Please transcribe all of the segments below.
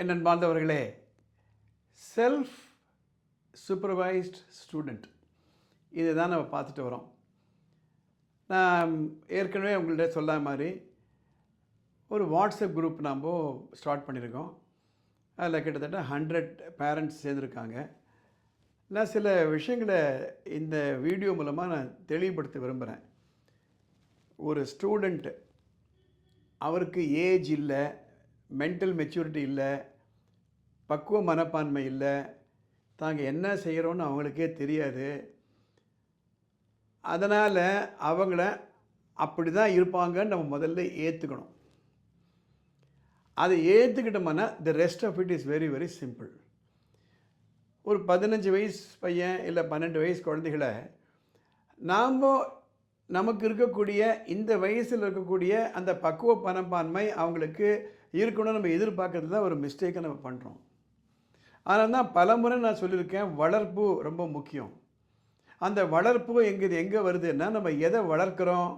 என் அன்பார்ந்தவர்களே self supervised student இதை தான் நம்ம பார்த்துட்டு வரோம். நான் ஏற்கனவே உங்கள்கிட்ட சொன்ன மாதிரி ஒரு வாட்ஸ்அப் குரூப் நாம் ஸ்டார்ட் பண்ணியிருக்கோம். அதில் கிட்டத்தட்ட ஹண்ட்ரட் பேரண்ட்ஸ் சேர்ந்துருக்காங்க. நான் சில விஷயங்களை இந்த வீடியோ மூலமாக நான் தெளிவுபடுத்த விரும்புகிறேன் ஒரு ஸ்டூடெண்ட்டு அவருக்கு ஏஜ் இல்லை மென்டல் மெச்சூரிட்டி இல்லை பக்குவ மனப்பான்மை இல்லை. தாங்க என்ன செய்கிறோன்னு அவங்களுக்கே தெரியாது. அதனால் அவங்கள அப்படி தான் இருப்பாங்கன்னு நம்ம முதல்ல ஏற்றுக்கணும் அதை ஏற்றுக்கிட்டோம்னா the rest of it is very very simple ஒரு பதினஞ்சு வயசு பையன் இல்லை பன்னெண்டு வயசு குழந்தைகளை நாம் நமக்கு இருக்கக்கூடிய இந்த வயசில் இருக்கக்கூடிய அந்த பக்குவ பணப்பான்மை அவங்களுக்கு இருக்கணும்னு நம்ம எதிர்பார்க்கறது தான் ஒரு மிஸ்டேக்கை நம்ம பண்ணுறோம் ஆனால் தான் பலமுறை நான் சொல்லியிருக்கேன் வளர்ப்பு ரொம்ப முக்கியம். அந்த வளர்ப்பு எங்கே எங்கே வருதுன்னா நம்ம எதை வளர்க்குறோம்?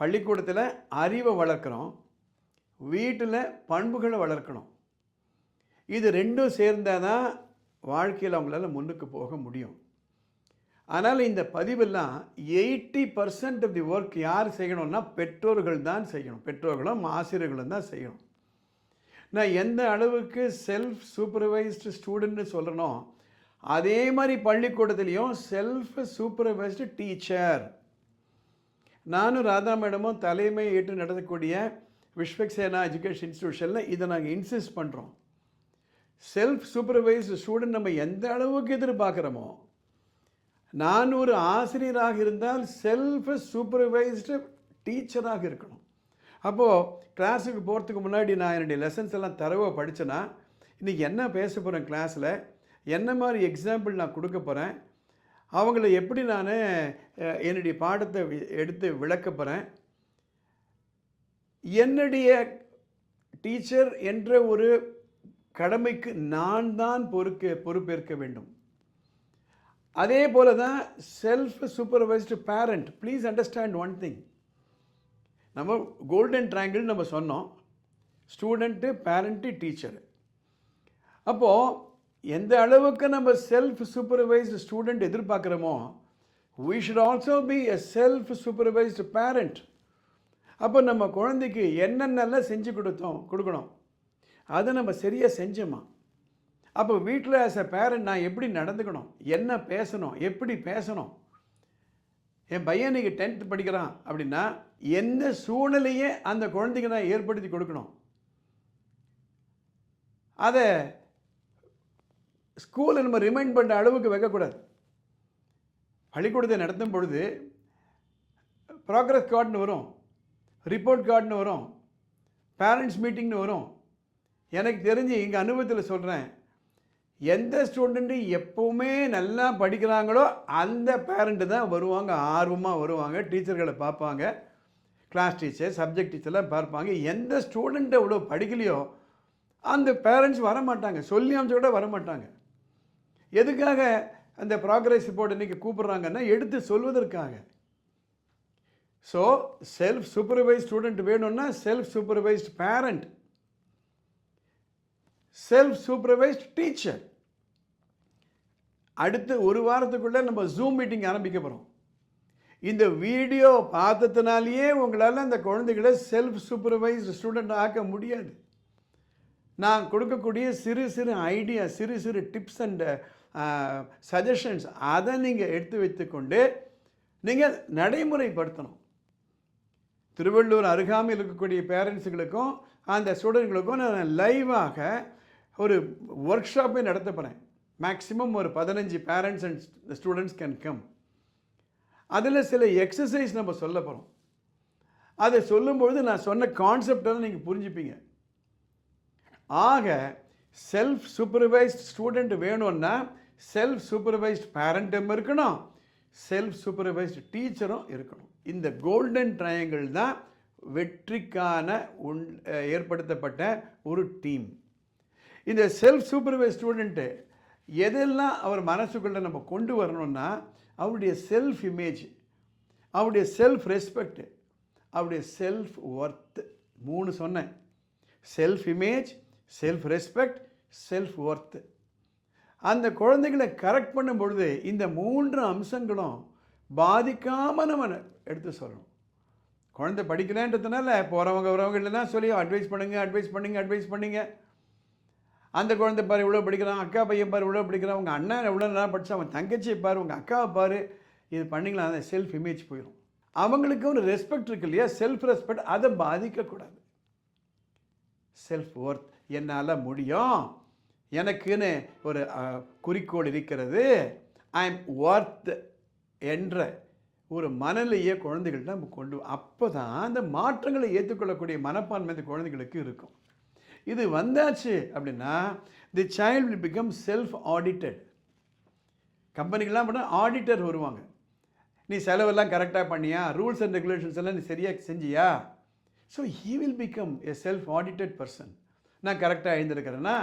பள்ளிக்கூடத்தில் அறிவை வளர்க்குறோம் வீட்டில் பண்புகளை வளர்க்கணும். இது ரெண்டும் சேர்ந்தால் தான் வாழ்க்கையில் அவங்களால முன்னுக்கு போக முடியும். ஆனால் இந்த பதிவெல்லாம் eighty percent of the work யார் செய்யணும்னா பெற்றோர்கள் தான் செய்யணும். பெற்றோர்களும் ஆசிரியர்களும் தான் செய்யணும். நான் எந்த அளவுக்கு செல்ஃப் சூப்பர்வைஸ்டு ஸ்டூடெண்ட்னு சொல்கிறனோ அதே மாதிரி பள்ளிக்கூடத்துலேயும் செல்ஃப் சூப்பர்வைஸ்டு டீச்சர் நானும் ராதா மேடமும் தலைமை ஏற்று நடத்தக்கூடிய விஸ்வக்சேனா எஜுகேஷன் இன்ஸ்டியூஷனில் இதை நாங்கள் இன்சிஸ்ட் பண்ணுறோம் செல்ஃப் சூப்பர்வைஸ்டு ஸ்டூடெண்ட் நம்ம எந்த அளவுக்கு எதிர்பார்க்குறோமோ நான் ஒரு ஆசிரியராக இருந்தால் செல்ஃப் சூப்பர்வைஸ்டு டீச்சராக இருக்கணும். அப்போது கிளாஸுக்கு போகிறதுக்கு முன்னாடி நான் என்னுடைய லெசன்ஸ் எல்லாம் தரவாக படித்தேன்னா இன்றைக்கி என்ன பேச போகிறேன் கிளாஸில் என்ன மாதிரி எக்ஸாம்பிள் நான் கொடுக்க போகிறேன் அவங்கள எப்படி நான் என்னுடைய பாடத்தை எடுத்து விளக்க போகிறேன் என்னுடைய டீச்சர் என்ற ஒரு கடமைக்கு நான் தான் பொறுக்க பொறுப்பேற்க வேண்டும். அதே போல தான் self supervised parent please understand one thing நம்ம கோல்டன் ட்ராங்கிள் நம்ம சொன்னோம். ஸ்டூடெண்ட்டு பேரண்ட்டு டீச்சர் அப்போது எந்த அளவுக்கு நம்ம self supervised student எதிர்பார்க்குறோமோ we should also be a self supervised parent அப்போ நம்ம குழந்தைக்கு என்னென்னலாம் செஞ்சு கொடுத்தோம் கொடுக்கணும்? அதை நம்ம சரியாக செஞ்சோமா? அப்போ வீட்டில் ஆஸ் அ பேரண்ட் நான் எப்படி நடந்துக்கணும்? என்ன பேசணும்? எப்படி பேசணும்? என் பையன் இன்னைக்கு டென்த்து படிக்கிறான் அப்படின்னா எந்த சூழ்நிலையே அந்த குழந்தைங்க நான் ஏற்படுத்தி கொடுக்கணும்? அதை ஸ்கூலை நம்ம ரிமைண்ட் பண்ணுற அளவுக்கு வைக்கக்கூடாது. பள்ளிக்கூடத்தை நடத்தும் பொழுது ப்ராக்ரஸ் கார்டுன்னு வரும். ரிப்போர்ட் கார்டுன்னு வரும். பேரண்ட்ஸ் மீட்டிங்னு வரும். எனக்கு தெரிஞ்சு எங்கள் அனுபவத்தில் சொல்கிறேன் எந்த ஸ்டூடெண்ட்டு எப்போவுமே நல்லா படிக்கிறாங்களோ அந்த பேரண்ட்டு தான் வருவாங்க ஆர்வமாக வருவாங்க டீச்சர்களை பார்ப்பாங்க கிளாஸ் டீச்சர் சப்ஜெக்ட் டீச்சர்லாம் பார்ப்பாங்க. எந்த ஸ்டூடெண்ட் எவ்வளோ படிக்கலையோ அந்த பேரண்ட்ஸ் வர மாட்டாங்க சொல்லி அமைச்ச கூட வர மாட்டாங்க எதுக்காக அந்த ப்ராக்ரஸ் ரிப்போர்ட் இன்றைக்கி கூப்பிட்றாங்கன்னா எடுத்து சொல்வதற்காக. ஸோ செல்ஃப் சூப்பர்வைஸ் ஸ்டூடெண்ட் வேணும்னா self supervised parent self supervised teacher அடுத்து ஒரு வாரத்துக்குள்ளே நம்ம ஜூம் மீட்டிங் ஆரம்பிக்க போகிறோம் இந்த வீடியோ பார்த்ததுனாலேயே உங்களால் அந்த குழந்தைகளை செல்ஃப் சூப்பர்வைஸ்டு ஸ்டூடெண்ட் ஆக்க முடியாது. நான் கொடுக்கக்கூடிய சிறு சிறு ஐடியா சிறு சிறு டிப்ஸ் அண்ட் சஜஷன்ஸ் அதை நீங்கள் எடுத்து வைத்துக்கொண்டு நீங்கள் நடைமுறைப்படுத்தணும். திருவள்ளூர் அருகாமையில் இருக்கக்கூடிய பேரண்ட்ஸுகளுக்கும் அந்த ஸ்டூடெண்ட்களுக்கும் நான் லைவாக ஒரு ஒர்க் ஷாப்பே நடத்த போகிறேன் மேக்ஸிமம் ஒரு பதினஞ்சு parents and students can come அதில் சில எக்ஸசைஸ் நம்ம சொல்ல போகிறோம் அதை சொல்லும்பொழுது நான் சொன்ன கான்செப்டெல்லாம் நீங்கள் புரிஞ்சுப்பீங்க. ஆக செல்ஃப் சூப்பர்வைஸ்ட் ஸ்டூடெண்ட் வேணும்னா செல்ஃப் சூப்பர்வைஸ்ட் பேரண்ட்டும் இருக்கணும் செல்ஃப் சூப்பர்வைஸ்டு டீச்சரும் இருக்கணும். இந்த கோல்டன் ட்ரையாங்கிள் தான் வெற்றிக்கான உன் ஏற்படுத்தப்பட்ட ஒரு டீம் இந்த செல்ஃப் சூப்பர்வைஸ் ஸ்டூடெண்ட்டு எதெல்லாம் அவர் மனசுக்குள்ளே நம்ம கொண்டு வரணும்னா அவருடைய செல்ஃப் இமேஜ் அவருடைய செல்ஃப் ரெஸ்பெக்ட் அவருடைய செல்ஃப் ஒர்த் மூணு சொன்னேன். Self image self respect self worth அந்த குழந்தைகளை கரெக்ட் பண்ணும் பொழுது இந்த மூன்று அம்சங்களும் பாதிக்காமல் நம்ம எடுத்து சொல்லணும். குழந்தை படிக்கிறேன்றதுனால போகிறவங்க வரவங்க இல்லைன்னா சொல்லி அட்வைஸ் பண்ணுங்கள் அட்வைஸ் பண்ணுங்கள் அட்வைஸ் பண்ணுங்கள் அந்த குழந்தை பாரு இவ்வளோ படிக்கிறான் அக்கா பையன் பாரு இவ்வளோ படிக்கிறான் உங்கள் அண்ணன் எவ்வளோ நல்லா படிச்சா அவன் தங்கச்சியை பாரு உங்கள் அக்காவை பாரு இது பண்ணிங்களா அந்த செல்ஃப் இமேஜ் போயிடும் அவங்களுக்கு ஒரு ரெஸ்பெக்ட் இருக்கு இல்லையா? செல்ஃப் ரெஸ்பெக்ட் அதை பாதிக்கக்கூடாது செல்ஃப் ஒர்த் என்னால் முடியும். எனக்குன்னு ஒரு குறிக்கோள் இருக்கிறது. ஐ எம் ஒர்த் என்ற ஒரு மனநிலையே குழந்தைகள்ட்ட நம்ம கொண்டு அப்போ தான் அந்த மாற்றங்களை ஏற்றுக்கொள்ளக்கூடிய மனப்பான்மை அந்த குழந்தைகளுக்கு இருக்கும். இது வந்தாச்சு அப்படின்னா the child will become self audited கம்பெனிக்கெல்லாம் பண்ணால் ஆடிட்டர் வருவாங்க. நீ செலவெல்லாம் கரெக்டாக பண்ணியா? ரூல்ஸ் அண்ட் ரெகுலேஷன்ஸ் எல்லாம் நீ சரியாக செஞ்சியா? So he will become a self audited person நான் கரெக்டாக எழுந்திருக்கிறேன்னா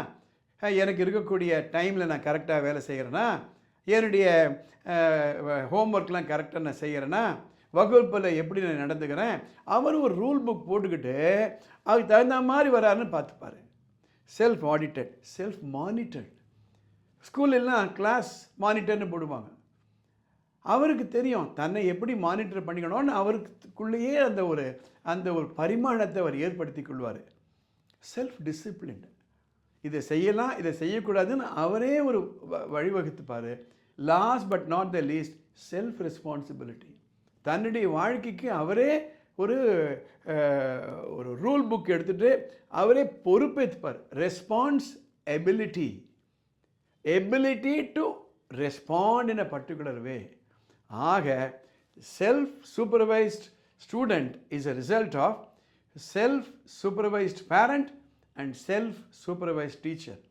எனக்கு இருக்கக்கூடிய டைமில் நான் கரெக்டாக வேலை செய்கிறேன்னா என்னுடைய ஹோம்ஒர்க்லாம் கரெக்டாக நான் செய்கிறேன்னா வகுப்பில் எப்படி நான் நடந்துக்கிறேன்? அவர் ஒரு ரூல் புக் போட்டுக்கிட்டு அதுக்கு தகுந்த மாதிரி வராருன்னு பார்த்துப்பாரு. செல்ஃப் ஆடிட்டட் செல்ஃப் மானிட்டர்ட் ஸ்கூல்லாம் கிளாஸ் மானிட்டர்னு போடுவாங்க. அவருக்கு தெரியும் தன்னை எப்படி மானிட்டர் பண்ணிக்கணும்னு அவருக்குள்ளேயே அந்த ஒரு அந்த ஒரு பரிமாணத்தை அவர் ஏற்படுத்தி கொள்வார். செல்ஃப் டிசிப்ளின் இதை செய்யலாம் இதை செய்யக்கூடாதுன்னு அவரே ஒரு வ- வழிவகுத்துப்பார். Last but not the least self responsibility தன்னுடைய வாழ்க்கைக்கு அவரே ஒரு ஒரு ரூல் புக் எடுத்துகிட்டு அவரே பொறுப்பேற்றுப்பார் response ability. Ability to respond in a particular way. ஆக self supervised student is a result of self supervised parent and self supervised teacher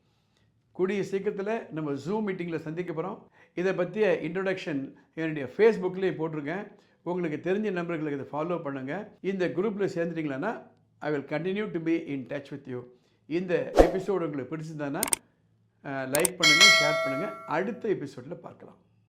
கூடிய சீக்கிரத்தில் நம்ம ஜூம் மீட்டிங்கில் சந்திக்க போகிறோம் இதை பற்றிய இன்ட்ரொடக்ஷன் என்னுடைய ஃபேஸ்புக்லேயே போட்டிருக்கேன். உங்களுக்கு தெரிஞ்ச நண்பர்களுக்கு இதை ஃபாலோ பண்ணுங்கள் இந்த குரூப்பில் சேர்ந்துட்டீங்களன்னா I will continue to be in touch with you இந்த எபிசோடு உங்களுக்கு பிடிச்சிருந்தானா லைக் பண்ணுங்கள் ஷேர் பண்ணுங்கள் அடுத்த எபிசோடில் பார்க்கலாம்.